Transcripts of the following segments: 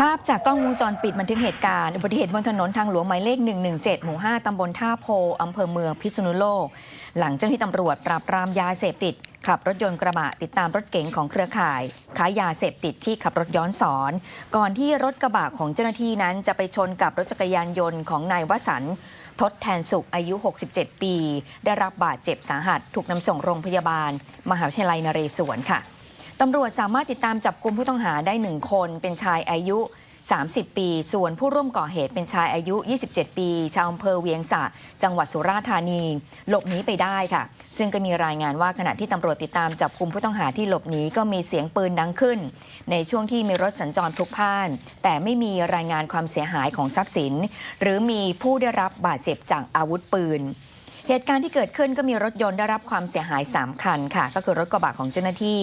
ภาพจากกล้องวงจรปิดบันทึกเหตุการณ์อุบัติเหตุบนถนนทางหลวงหมายเลข 117 หมู่ 5 ตำบลท่าโพ อำเภอเมืองพิษณุโลก หลังเจ้าหน้าที่ตำรวจปราบปรามยาเสพติด ขับรถยนต์กระบะติดตามรถเก๋งของเครือข่ายค้ายาเสพติดที่ขับรถย้อนสอน ก่อนที่รถกระบะของเจ้าหน้าที่นั้นจะไปชนกับรถจักรยานยนต์ของนายวสันต์ทดแทนสุขอายุ 67 ปี ได้รับบาดเจ็บสาหัส ถูกนำส่งโรงพยาบาล มหาวิทยาลัยนเรศวรค่ะ ตำรวจสามารถติดตามจับกลุ่มผู้ต้องหาได้หนึ่งคน เป็นชายอายุ 30 ปี ส่วนผู้ร่วมก่อเหตุเป็นชายอายุ 27 ปี ชาวอำเภอเวียงสะ จังหวัดสุราษฎร์ธานี หลบหนีไปได้ค่ะ ซึ่งก็มีรายงานว่าขณะที่ตำรวจติดตามจับกลุ่มผู้ต้องหาที่หลบหนีก็มีเสียงปืนดังขึ้น ในช่วงที่มีรถสัญจรพลุกพล่าน แต่ไม่มีรายงานความเสียหายของทรัพย์สิน หรือมีผู้ได้รับบาดเจ็บจากอาวุธปืน เหตุการณ์ที่เกิดขึ้นก็มีรถยนต์ได้รับความเสียหาย 3 คันค่ะ ก็คือรถกระบะของเจ้าหน้าที่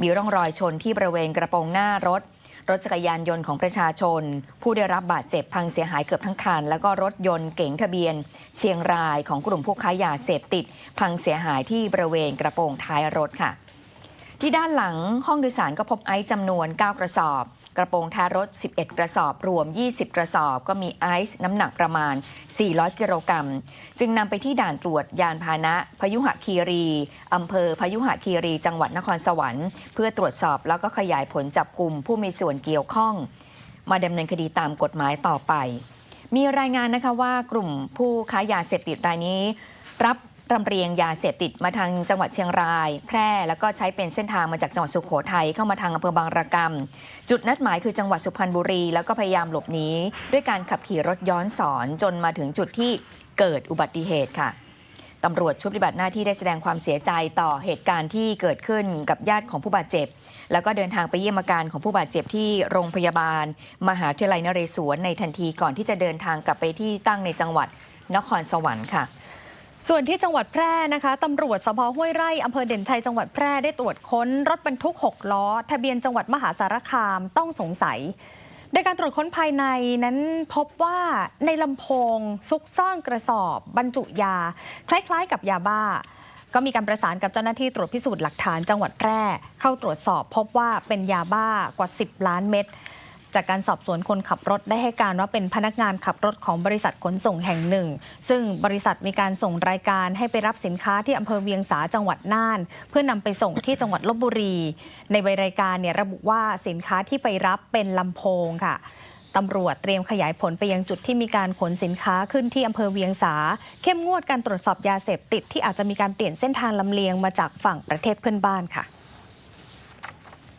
มีร่องรอยชนที่บริเวณกระโปรงหน้ารถ รถจักรยานยนต์ของประชาชน ผู้ได้รับบาดเจ็บพังเสียหายเกือบทั้งคัน แล้วก็รถยนต์เก๋งทะเบียน เชียงรายของกลุ่มผู้ค้ายาเสพติด พังเสียหายที่บริเวณกระโปรงท้ายรถค่ะ ที่ด้านหลังห้องโดยสารก็พบไอซ์จำนวน 9 กระสอบ กระโปรงท้ายรถ 11 กระสอบ รวม 20 กระสอบ ก็มีไอซ์น้ำหนักประมาณ 400 กิโลกรัม จึงนำไปที่ด่านตรวจยานพาหนะ พยุหคีรีอำเภอพยุหคีรี จังหวัดนครสวรรค์ เพื่อตรวจสอบแล้วก็ขยายผลจับกลุ่มผู้มีส่วนเกี่ยวข้อง มาดำเนินคดีตามกฎหมายต่อไป มีรายงานนะคะว่ากลุ่มผู้ค้ายาเสพติดรายนี้ รับ รำเรียงยาเสพติดมาทางจังหวัดเชียงราย แพร่แล้วก็ใช้เป็นเส้นทางมาจากจังหวัดสุโขทัยเข้ามาทางอำเภอบางระกำจุดนัดหมายคือจังหวัดสุพรรณบุรี แล้วก็พยายามหลบหนีด้วยการขับขี่รถย้อนสอนจนมาถึงจุดที่เกิดอุบัติเหตุค่ะตำรวจชุดปฏิบัติหน้าที่ได้แสดงความเสียใจต่อเหตุการณ์ที่เกิดขึ้นกับญาติของผู้บาดเจ็บ แล้วก็เดินทางไปเยี่ยมอาการของผู้บาดเจ็บที่โรงพยาบาล มหาวิทยาลัยนเรศวรในทันทีก่อนที่จะเดินทางกลับไปที่ตั้งในจังหวัดนครสวรรค์ค่ะ ส่วนที่จังหวัดแพร่นะคะตำรวจสพห้วยไร่อำเภอเด่นชัยจังหวัดแพร่ได้ตรวจค้นรถบรรทุก 6 ล้อ ทะเบียนจังหวัดมหาสารคามต้องสงสัยในการตรวจค้นภายในนั้นพบว่าในลำโพงซุกซ่อนกระสอบ บรรจุยา คล้ายๆกับยาบ้า ก็มีการประสานกับเจ้าหน้าที่ตรวจพิสูจน์หลักฐานจังหวัดแพร่ เข้าตรวจสอบพบว่าเป็นยาบ้ากว่า 10 ล้านเม็ด จากการสอบสวนคนขับรถได้ให้การว่าเป็นพนักงานขับรถของบริษัทขนส่งแห่งหนึ่ง ซึ่งบริษัทมีการส่งรายการให้ไปรับสินค้าที่อำเภอเวียงสาจังหวัดน่าน เพื่อนำไปส่งที่จังหวัดลบบุรี ในใบรายการเนี่ยระบุว่าสินค้าที่ไปรับเป็นลำโพงค่ะตำรวจเตรียมขยายผลไปยังจุดที่มีการขนสินค้าขึ้นที่อำเภอเวียงสา เข้มงวดการตรวจสอบยาเสพติดที่อาจจะมีการเปลี่ยนเส้นทางลำเลียงมาจากฝั่งประเทศเพื่อนบ้านค่ะ